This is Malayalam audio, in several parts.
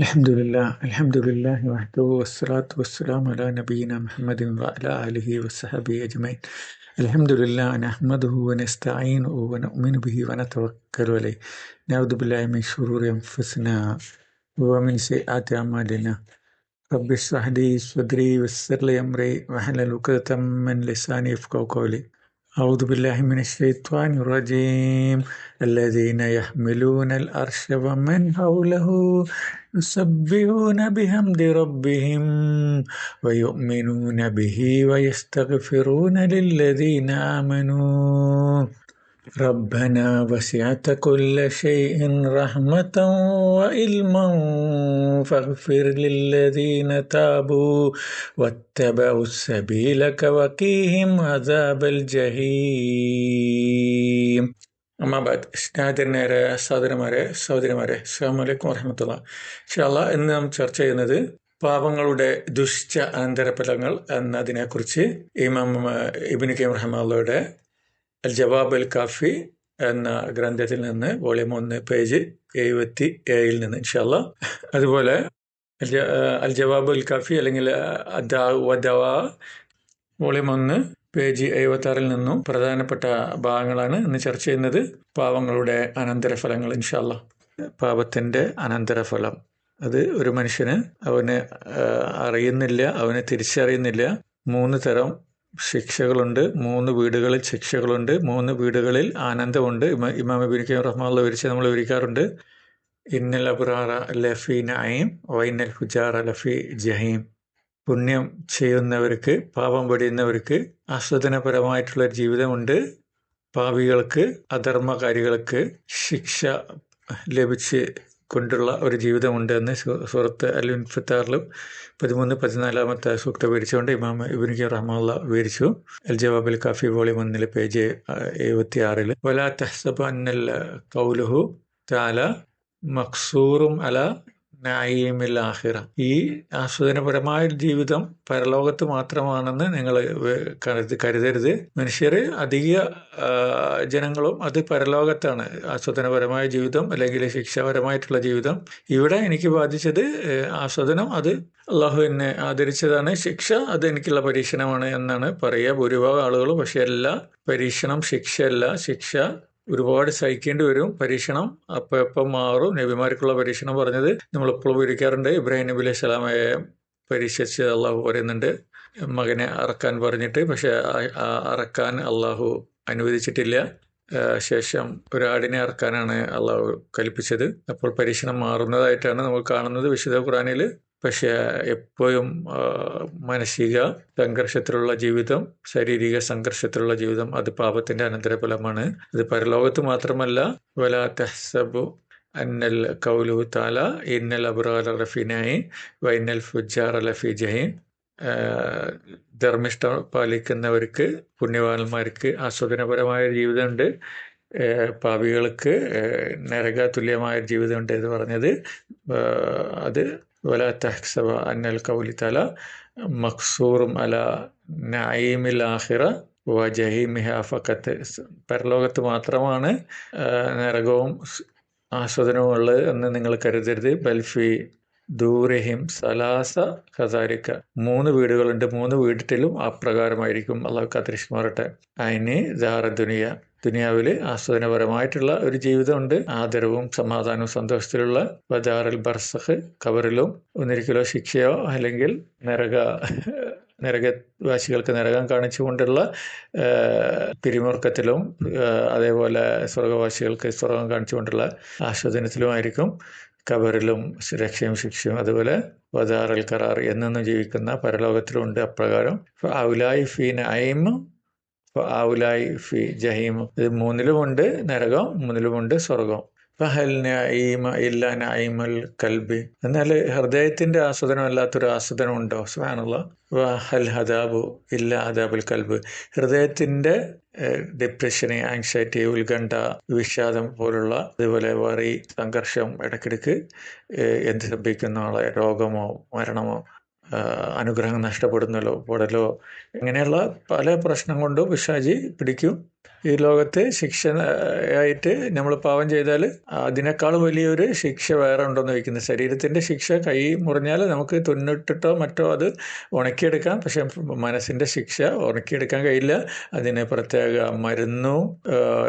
الحمد لله الحمد لله وحده والصلاة والسلام على نبينا محمد وعلى آله وصحبه أجمعين. الحمد لله نحمده ونستعينه ونؤمن به ونتوكل عليه. نعوذ بالله من شرور أنفسنا ومن سيئات أعمالنا. رب اشرح لي صدري ويسر لي أمري واحلل عقدة من لساني يفقهوا قولي. أعوذ بالله من الشيطان الرجيم. الذين يحملون الأرش ومن حوله يسبحون بحمد ربهم ويؤمنون به ويستغفرون للذين آمنوا. ربنا وسعت كل شيء رحمة وعلما فاغفر للذين تابوا واتبعوا سبيلك وقيهم عذاب الجحيم അമ്മാബാദ് സ്നേഹത്തിനേരെ സഹോദരന്മാരെ സഹോദരിമാരെ അസ്സാം വലൈക്കും വറഹമത്തുള്ള ഷാല്ല ഇന്ന് നാം ചർച്ച ചെയ്യുന്നത് പാപങ്ങളുടെ ദുഷ്ട അനന്തരഫലങ്ങൾ എന്നതിനെക്കുറിച്ച് ഇമാം ഇബിൻ കെം റഹ്മുള്ളയുടെ അൽ ജവാബ് അൽ കാഫി എന്ന ഗ്രന്ഥത്തിൽ നിന്ന് വോളിയം ഒന്ന് പേജ് എഴുപത്തി ഏഴിൽ നിന്ന് ഇൻഷാല്ല അതുപോലെ അൽ ജവാബ് അൽ കാഫി അല്ലെങ്കിൽ വോളിയം ഒന്ന് പേജ് എഴുപത്തി ആറിൽ നിന്നും പ്രധാനപ്പെട്ട ഭാഗങ്ങളാണ് ഇന്ന് ചർച്ച ചെയ്യുന്നത്. പാവങ്ങളുടെ അനന്തരഫലങ്ങൾ ഇൻഷാല്ല പാപത്തിന്റെ അനന്തരഫലം. അത് ഒരു മനുഷ്യന് അവന് അറിയുന്നില്ല അവനെ തിരിച്ചറിയുന്നില്ല. മൂന്ന് തരം ശിക്ഷകളുണ്ട് മൂന്ന് വീടുകളിൽ ശിക്ഷകളുണ്ട് മൂന്ന് വീടുകളിൽ ആനന്ദമുണ്ട്. ഇമാം ബിൻ റഹ്മാനുള്ള വിരിച്ച് നമ്മൾ വിരിക്കാറുണ്ട് ഇന്നൽ അബ്രാറ ലഫി നയീം വൈനൽ ഹുജാറ ലഫി ജഹീം. പുണ്യം ചെയ്യുന്നവർക്ക് പാപം വെടിയുന്നവർക്ക് ആസ്വദനപരമായിട്ടുള്ള ജീവിതമുണ്ട്. പാവികൾക്ക് അധർമ്മകാരികൾക്ക് ശിക്ഷ ലഭിച്ച് കൊണ്ടുള്ള ഒരു ജീവിതമുണ്ട് എന്ന് സുഹൃത്ത് അൽ ഇൻഫത്താറിലും പതിമൂന്ന് പതിനാലാമത്തെ സൂക്ത വിവരിച്ചുകൊണ്ട് ഇമാം ഇബിനിക്ക് റഹ്മുള്ള വിവരിച്ചു. അൽ ജവാബിൽ കാഫി വോളിയം ഒന്നിലെ പേജ് എഴുപത്തി ആറിൽ വലാ തഹ്സബ് അന്നൽ കൗലുഹു താല മക്സൂറും അല നായിമിൽ ആഹിറ ഈ ആസ്വദനപരമായ ജീവിതം പരലോകത്ത് മാത്രമാണെന്ന് നിങ്ങൾ കരുതരുത്. മനുഷ്യർ അധിക ജനങ്ങളും അത് പരലോകത്താണ്. ആസ്വദനപരമായ ജീവിതം അല്ലെങ്കിൽ ശിക്ഷാപരമായിട്ടുള്ള ജീവിതം. ഇവിടെ എനിക്ക് ബാധിച്ചത് ആസ്വദനം അത് അള്ളാഹു എന്നെ ആദരിച്ചതാണ്. ശിക്ഷ അത് എനിക്കുള്ള പരീക്ഷണമാണ് എന്നാണ് പറയുക. ഭൂരിഭാഗം ആളുകളും പക്ഷെ എല്ലാ പരീക്ഷണം ശിക്ഷയല്ല. ശിക്ഷ ഒരുപാട് സഹിക്കേണ്ടി വരും പരീക്ഷണം. അപ്പം എപ്പം മാറും? നബിമാർക്കുള്ള പരീക്ഷണം പറഞ്ഞത് നമ്മൾ എപ്പോഴും വിവരിക്കാറുണ്ട്. ഇബ്രാഹിം നബി അലൈഹി സ്വലാമയെ പരീക്ഷിച്ച് അള്ളാഹു പറയുന്നുണ്ട്. മകനെ അറക്കാൻ പറഞ്ഞിട്ട് പക്ഷെ അറക്കാൻ അള്ളാഹു അനുവദിച്ചിട്ടില്ല. ശേഷം ഒരാടിനെ അറക്കാനാണ് അള്ളാഹു കൽപ്പിച്ചത്. അപ്പോൾ പരീക്ഷണം മാറുന്നതായിട്ടാണ് നമ്മൾ കാണുന്നത് വിശുദ്ധ ഖുറാനിൽ പക്ഷേ എപ്പോഴും മാനസിക സംഘർഷത്തിലുള്ള ജീവിതം ശാരീരിക സംഘർഷത്തിലുള്ള ജീവിതം അത് പാപത്തിന്റെ അനന്തരഫലമാണ്. അത് പരലോകത്ത് മാത്രമല്ല വല തെഹ്സബു അന്നൽ കൗലു താല ഇന്നൽ അബ്രാല റഫീനായി വൈനൽ ഫുജാർ അലഫി ജഹീം ധർമ്മിഷ്ടം പാലിക്കുന്നവർക്ക് പുണ്യവാന്മാർക്ക് ആസ്വാദനപരമായ ജീവിതമുണ്ട്. പാപികൾക്ക് നരക തുല്യമായ ജീവിതമുണ്ട് എന്ന് പറഞ്ഞത്. അത് വല തഹ്സബ അന്നൽ കൗലി തല മക്സൂറും അല നഈമിൽ ആഹിറ വ ജഹീമിഹ ഫക്കത്ത് പരലോകത്ത് മാത്രമാണ് നരകവും ആസ്വദനവും ഉള്ളത് എന്ന് നിങ്ങൾ കരുതരുത്. ബൽഫി ദൂരഹിം സലാസ ഹസാരിക്ക മൂന്ന് വീടുകളുണ്ട്. മൂന്ന് വീട്ടിലും അപ്രകാരമായിരിക്കും. അള്ളാഹു കാത്തിരിഷ്മാറട്ടെ അതിന് ദാറ ദുനിയ. ദുനിയാവിൽ ആസ്വാദനപരമായിട്ടുള്ള ഒരു ജീവിതമുണ്ട്. ആദരവും സമാധാനവും സന്തോഷത്തിലുള്ള ബജാറിൽ ബർസഖ് കവറിലും ഒന്നിരിക്കലോ ശിക്ഷയോ അല്ലെങ്കിൽ നരക നരകവാസികൾക്ക് നരകം കാണിച്ചുകൊണ്ടുള്ള പിരിമുറുക്കത്തിലും അതേപോലെ സ്വർഗവാസികൾക്ക് സ്വർഗം കാണിച്ചുകൊണ്ടുള്ള ആസ്വാദനത്തിലുമായിരിക്കും കബറിലും രക്ഷയും ശിക്ഷയും അതുപോലെ വദാറൽ കറാർ എന്നെന്നും ജീവിക്കുന്ന പരലോകത്തിലുണ്ട് അപ്രകാരം. ഔലായി ഫീൻ നൈമ് ഔലായി ഫി ജഹീം. ഇത് മൂന്നിലുമുണ്ട് നരകം മൂന്നിലുമുണ്ട് സ്വർഗം. ഇല്ല നൈമൽ കൽബി. എന്നാൽ ഹൃദയത്തിന്റെ ആസ്വദനമല്ലാത്തൊരു ആസ്വദനം ഉണ്ടോ സുഹാനുള്ള ഹദാബു ഇല്ല ഹദാബുൽ കൽബ്. ഹൃദയത്തിന്റെ ഡിപ്രഷന് ആങ്സൈറ്റി ഉത്കണ്ഠ വിഷാദം പോലുള്ള അതുപോലെ വറി സംഘർഷം ഇടക്കിടക്ക് എന്ത് സംഭവിക്കുന്ന ആളെ? രോഗമോ മരണമോ? അനുഗ്രഹം നഷ്ടപ്പെടുന്നല്ലോ പോടലോ ഇങ്ങനെയുള്ള പല പ്രശ്നം കൊണ്ടും പിശാജി പിടിക്കും. ഈ ലോകത്ത് ശിക്ഷ ആയിട്ട് നമ്മൾ പാവം ചെയ്താൽ അതിനേക്കാളും വലിയൊരു ശിക്ഷ വേറെ ഉണ്ടോയെന്ന് ചോദിക്കുന്നത് ശരീരത്തിന്റെ ശിക്ഷ കൈ മുറിഞ്ഞാൽ നമുക്ക് തുന്നിട്ടിട്ടോ മറ്റോ അത് ഉണക്കിയെടുക്കാം. പക്ഷെ മനസ്സിന്റെ ശിക്ഷ ഉണക്കിയെടുക്കാൻ കഴിയില്ല. അതിന് പ്രത്യേക മരുന്നും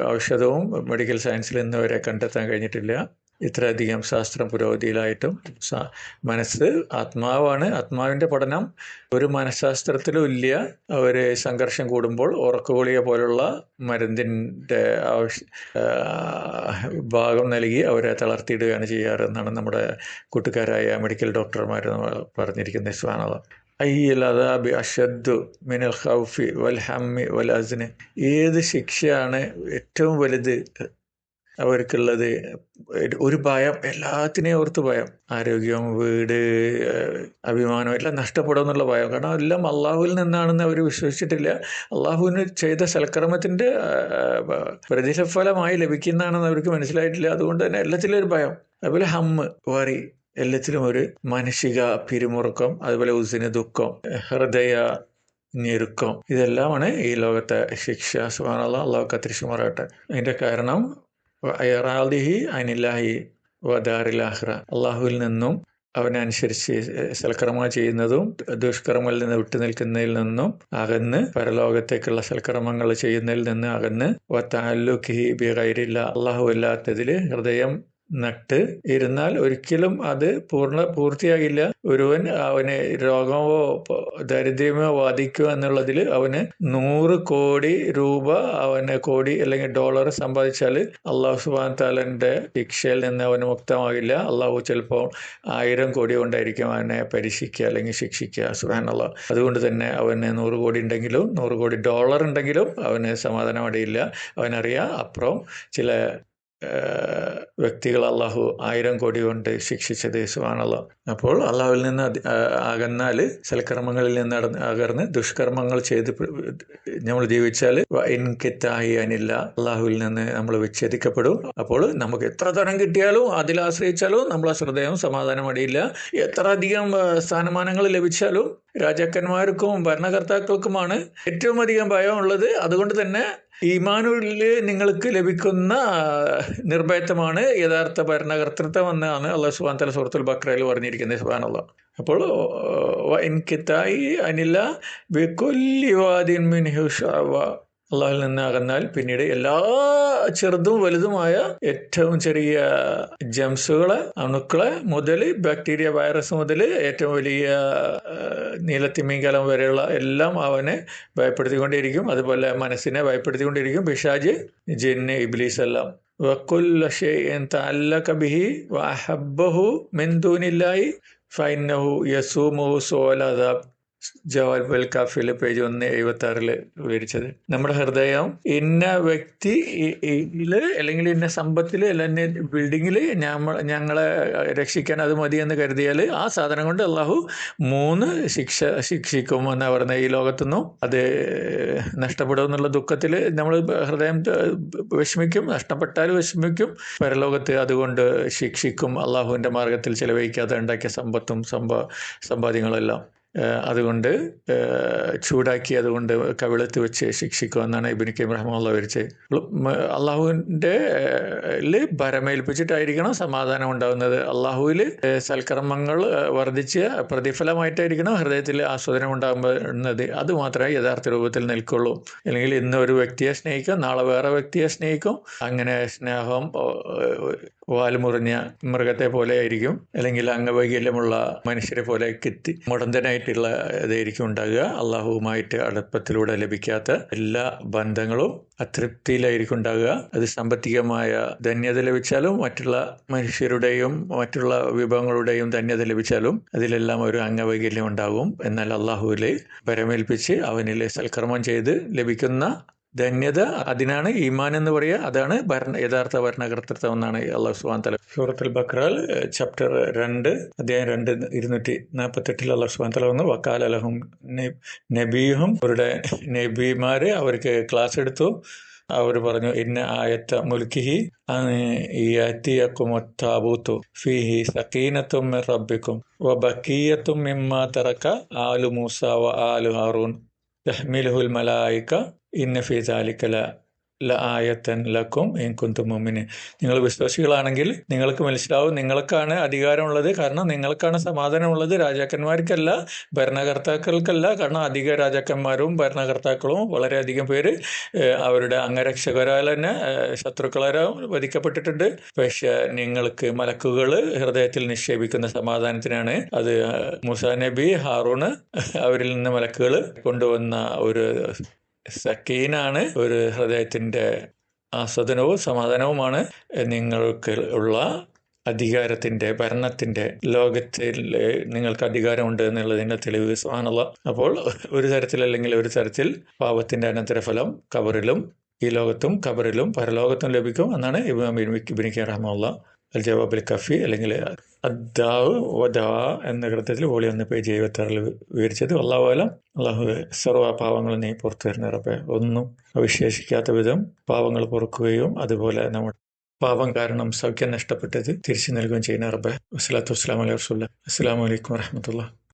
ഔഷധവും മെഡിക്കൽ സയൻസിൽ ഇന്ന് വരെ കണ്ടെത്താൻ കഴിഞ്ഞിട്ടില്ല. ഇത്രയധികം ശാസ്ത്രം പുരോഗതിയിലായിട്ടും മനസ്സ് ആത്മാവാണ്. ആത്മാവിന്റെ പഠനം ഒരു മനഃശാസ്ത്രത്തിലും ഇല്ല. അവർ സംഘർഷം കൂടുമ്പോൾ ഉറക്കുകൊളിയ പോലുള്ള മരുന്നിന്റെ ആവശ്യ ഭാഗം നൽകി അവരെ തളർത്തിയിടുകയാണ് ചെയ്യാറെന്നാണ് നമ്മുടെ കൂട്ടുകാരായ മെഡിക്കൽ ഡോക്ടർമാർ പറഞ്ഞിരിക്കുന്ന സ്വാനത അയ്യലതാബി അഷദ്ദു മിനൽ ഹൗഫി വൽ ഹമ്മി വൽ അസിന്. ഏത് ശിക്ഷയാണ് ഏറ്റവും വലുത്? അവർക്കുള്ളത്. ഒരു ഭയം എല്ലാത്തിനെയും ഓർത്ത് ഭയം. ആരോഗ്യം വീട് അഭിമാനം എല്ലാം നഷ്ടപ്പെടും എന്നുള്ള ഭയം. കാരണം എല്ലാം അള്ളാഹുവിൽ നിന്നാണെന്ന് അവർ വിശ്വസിച്ചിട്ടില്ല. അള്ളാഹുവിന് ചെയ്ത സൽക്കർമ്മത്തിന്റെ പ്രതിഫലമായി ലഭിക്കുന്നതാണെന്ന് അവർക്ക് മനസ്സിലായിട്ടില്ല. അതുകൊണ്ട് തന്നെ എല്ലാത്തിലും ഒരു ഭയം. അതുപോലെ ഹമ്മ് വറി എല്ലാത്തിലും ഒരു മാനസിക പിരിമുറുക്കം അതുപോലെ ഉസിന് ദുഃഖം ഹൃദയ ഞെരുക്കം. ഇതെല്ലാമാണ് ഈ ലോകത്തെ ശിക്ഷ. സുഹാനുള്ള അള്ളാഹു കത്തിരിശുമാറാട്ടെ അതിന്റെ കാരണം അള്ളാഹുവിൽ നിന്നും അവനനുസരിച്ച് സൽക്കർമ്മ ചെയ്യുന്നതും ദുഷ്കർമ്മങ്ങളിൽ നിന്ന് വിട്ടുനിൽക്കുന്നതിൽ നിന്നും അകന്ന് പരലോകത്തേക്കുള്ള സൽക്കർമ്മങ്ങൾ ചെയ്യുന്നതിൽ നിന്ന് അകന്ന് വത്താലുഖി ബിഗൈരില്ല. അള്ളാഹു അല്ലാത്തതിൽ ഹൃദയം നട്ട് ഇരുന്നാൽ ഒരിക്കലും അത് പൂർണ പൂർത്തിയാകില്ല. ഒരുവൻ അവന് രോഗമോ ദാരിദ്ര്യമോ ബാധിക്കുക എന്നുള്ളതിൽ അവന് നൂറ് കോടി രൂപ അവന് കോടി അല്ലെങ്കിൽ ഡോളർ സമ്പാദിച്ചാൽ അള്ളാഹു സുബാൻ താലന്റെ ശിക്ഷയിൽ നിന്ന് അവന് മുക്തമാകില്ല. അള്ളാഹു ചിലപ്പോൾ ആയിരം കോടി കൊണ്ടായിരിക്കും അവനെ പരീക്ഷിക്കുക അല്ലെങ്കിൽ ശിക്ഷിക്കുക. സുബാൻ അതുകൊണ്ട് തന്നെ അവന് നൂറ് കോടി ഉണ്ടെങ്കിലും നൂറ് കോടി ഡോളർ ഉണ്ടെങ്കിലും അവന് സമാധാനം അടയില്ല അവനറിയാം അപ്പുറം ചില വ്യക്തികൾ അള്ളാഹു ആയിരം കോടി കൊണ്ട് ശിക്ഷിച്ച ദേശമാണല്ലോ. അപ്പോൾ അള്ളാഹുവിൽ നിന്ന് അകന്നാൽ സൽക്കർമ്മങ്ങളിൽ നിന്ന് അകർന്ന് ദുഷ്കർമ്മങ്ങൾ ചെയ്ത് നമ്മൾ ജീവിച്ചാൽ ഇൻകിത്തായി അനില്ല. അള്ളാഹുവിൽ നിന്ന് നമ്മൾ വിച്ഛേദിക്കപ്പെടും. അപ്പോൾ നമുക്ക് എത്ര തരം കിട്ടിയാലും അതിൽ ആശ്രയിച്ചാലും നമ്മളെ ഹൃദയം സമാധാനം അടിയില്ല. എത്ര അധികം സ്ഥാനമാനങ്ങൾ ലഭിച്ചാലും രാജാക്കന്മാർക്കും ഭരണകർത്താക്കൾക്കുമാണ് ഏറ്റവും അധികം ഭയമുള്ളത്. അതുകൊണ്ട് തന്നെ ഈമാനുള്ളിൽ നിങ്ങൾക്ക് ലഭിക്കുന്ന നിർഭയത്വമാണ് യഥാർത്ഥ ഭരണകർത്തൃത്വം എന്നാണ് അള്ളാഹു സുബാൻ തല സുഹൃത്തുൽ ബക്രയിൽ പറഞ്ഞിരിക്കുന്നത്. സുബാനുള്ള അപ്പോൾ എനിക്കെത്തായി അനില വിൻ മിൻഹുഷാവ അള്ളാഹിൽ നിന്ന് അകന്നാൽ പിന്നീട് എല്ലാ ചെറുതും വലുതുമായ ഏറ്റവും ചെറിയ ജംസുകളെ അണുക്കളെ മുതൽ ബാക്ടീരിയ വൈറസ് മുതൽ ഏറ്റവും വലിയ നീലത്തിമിങ്കലം വരെയുള്ള എല്ലാം അവനെ ഭയപ്പെടുത്തിക്കൊണ്ടിരിക്കും. അതുപോലെ മനസ്സിനെ ഭയപ്പെടുത്തിക്കൊണ്ടിരിക്കും. പിഷാജ് ജിന്ന് ഇബ്ലീസ് എല്ലാം. വക്കുല്ല ഷെയ്ൻ ബിഹി വഹബ്ബഹു ഫൈനഹു യസൂമുഹു സോലദാബ് ജവാൽ ബൽ കാഫിൽ പേജ് ഒന്ന് എഴുപത്തി ആറിൽ വിവരിച്ചത്. നമ്മുടെ ഹൃദയം ഇന്ന വ്യക്തി അല്ലെങ്കിൽ ഇന്ന സമ്പത്തിൽ അല്ലെങ്കിൽ ബിൽഡിങ്ങിൽ ഞങ്ങളെ രക്ഷിക്കാൻ അത് മതി എന്ന് കരുതിയാൽ ആ സാധനം കൊണ്ട് അള്ളാഹു മൂന്ന് ശിക്ഷ ശിക്ഷിക്കും എന്ന് പറയുന്നത് ഈ ലോകത്തുനിന്നും. അത് നഷ്ടപ്പെടും എന്നുള്ള ദുഃഖത്തിൽ നമ്മൾ ഹൃദയം വിഷമിക്കും നഷ്ടപ്പെട്ടാൽ വിഷമിക്കും. പരലോകത്ത് അതുകൊണ്ട് ശിക്ഷിക്കും അള്ളാഹുവിന്റെ മാർഗത്തിൽ ചിലവഴിക്കാതെ ഉണ്ടാക്കിയ സമ്പത്തും സമ്പാ സമ്പാദ്യങ്ങളെല്ലാം. അതുകൊണ്ട് ചൂടാക്കി അതുകൊണ്ട് കവിളത്ത് വെച്ച് ശിക്ഷിക്കുക എന്നാണ് ഇബിന് കെം റഹ്മുള്ള വിവരിച്ച് അള്ളാഹുവിന്റെ ഭരമേൽപ്പിച്ചിട്ടായിരിക്കണം സമാധാനം ഉണ്ടാകുന്നത് അള്ളാഹുവിൽ സൽക്കർമ്മങ്ങൾ വർദ്ധിച്ച് പ്രതിഫലമായിട്ടായിരിക്കണം ഹൃദയത്തിൽ ആസ്വാദനം ഉണ്ടാകുന്നത് അത് മാത്രമേ യഥാർത്ഥ രൂപത്തിൽ നിൽക്കുള്ളൂ. അല്ലെങ്കിൽ ഇന്ന് ഒരു വ്യക്തിയെ സ്നേഹിക്കും നാളെ വേറെ വ്യക്തിയെ സ്നേഹിക്കും. അങ്ങനെ സ്നേഹം വാൽമുറിഞ്ഞ മൃഗത്തെ പോലെ ആയിരിക്കും. അല്ലെങ്കിൽ അംഗവൈകല്യമുള്ള മനുഷ്യരെ പോലെ കിത്തി മുടന്തനായിട്ടുള്ള ഇതായിരിക്കും ഉണ്ടാകുക. അള്ളാഹുവുമായിട്ട് അടുപ്പത്തിലൂടെ ലഭിക്കാത്ത എല്ലാ ബന്ധങ്ങളും അതൃപ്തിയിലായിരിക്കും ഉണ്ടാകുക. അത് സാമ്പത്തികമായ ധന്യത ലഭിച്ചാലും മറ്റുള്ള മനുഷ്യരുടെയും മറ്റുള്ള വിഭവങ്ങളുടെയും ധന്യത ലഭിച്ചാലും അതിലെല്ലാം ഒരു അംഗവൈകല്യം ഉണ്ടാകും. എന്നാൽ അള്ളാഹുവിലെ പരമേൽപ്പിച്ച് അവനിലെ സൽക്കർമ്മം ചെയ്ത് ലഭിക്കുന്ന ധന്യത അതിനാണ് ഈമാൻ എന്ന് പറയുക. അതാണ് ഭരണ യഥാർത്ഥ ഭരണകർത്തൃത്വം എന്നാണ് അള്ളാഹു സുബാൻ തല സൂറത്തുൽ ബക്രാൽ ചാപ്റ്റർ രണ്ട് അധ്യായം രണ്ട് ഇരുന്നൂറ്റി നാൽപ്പത്തെട്ടിൽ അള്ളാഹു സുബാൻ തല വന്നു. വക്കാൽ അലഹും നബിയും അവരുടെ നബിമാർ അവർക്ക് ക്ലാസ് എടുത്തു. അവർ പറഞ്ഞു ഇന്ന ആയത്ത മുൽക്കിഹി യാത്തിയക്കുമൊത്താബൂത്തു ഫീഹി സക്കീനത്തും റബ്ബിക്കും വ ബക്കീയത്തും മിമ്മ തറക്ക ആലു മൂസ വ ആലു ഹാറൂൻ തഹ്മിലുഹുൽ മലായിക്ക ഇന്ന ഫി താലിക്കല ല ആയത്തൻ ലക്കും കുന്തു മുമ്മിന് നിങ്ങൾ വിശ്വാസികളാണെങ്കിൽ നിങ്ങൾക്ക് മനസ്സിലാവും നിങ്ങൾക്കാണ് അധികാരമുള്ളത്. കാരണം നിങ്ങൾക്കാണ് സമാധാനമുള്ളത്. രാജാക്കന്മാർക്കല്ല ഭരണകർത്താക്കൾക്കല്ല. കാരണം അധിക രാജാക്കന്മാരും ഭരണകർത്താക്കളും വളരെയധികം പേര് അവരുടെ അംഗരക്ഷകരാൽ തന്നെ ഏഹ്, ശത്രുക്കളാൽ വധിക്കപ്പെട്ടിട്ടുണ്ട്. പക്ഷെ നിങ്ങൾക്ക് മലക്കുകൾ ഹൃദയത്തിൽ നിക്ഷേപിക്കുന്ന സമാധാനത്തിനാണ് അത്. മുസാ നബി ഹാറൂണ് അവരിൽ നിന്ന് മലക്കുകൾ കൊണ്ടുവന്ന ഒരു സക്കീനാണ് ഒരു ഹൃദയത്തിന്റെ ആസ്വദനവും സമാധാനവുമാണ്. നിങ്ങൾക്ക് ഉള്ള അധികാരത്തിന്റെ ഭരണത്തിന്റെ ലോകത്തിൽ നിങ്ങൾക്ക് അധികാരമുണ്ട് എന്നുള്ളതിന്റെ തെളിവ് സുഹാനുള്ള അപ്പോൾ ഒരു തരത്തിൽ അല്ലെങ്കിൽ ഒരു തരത്തിൽ പാപത്തിന്റെ അനന്തരഫലം കബറിലും ഈ ലോകത്തും കബറിലും പരലോകത്തും ലഭിക്കും എന്നാണ് ഇബിനിക്ക് റഹമുള്ള അൽ കഫി അല്ലെങ്കിൽ അദ്ദാവ് വദാ എന്ന ഗ്രന്ഥത്തിൽ വോളി ഒന്ന് പേജ് എഴുപത്താറിൽ വിവരിച്ചത്. അള്ളാഹുലം അള്ളാഹു സർവ പാവങ്ങൾ നീ പുറത്തു വരുന്ന ഉറപ്പേ ഒന്നും അവശേഷിക്കാത്ത വിധം പാവങ്ങൾ പൊറുക്കുകയും അതുപോലെ നമ്മൾ പാപം കാരണം സൗഖ്യം നഷ്ടപ്പെട്ടത് തിരിച്ചു നൽകുകയും ചെയ്യുന്ന റബ്ബെ. വസ്സലാത്തു വസ്സലാം അലൈഹി വസ്ലാം വലൈക്കും വരഹമത്തുള്ള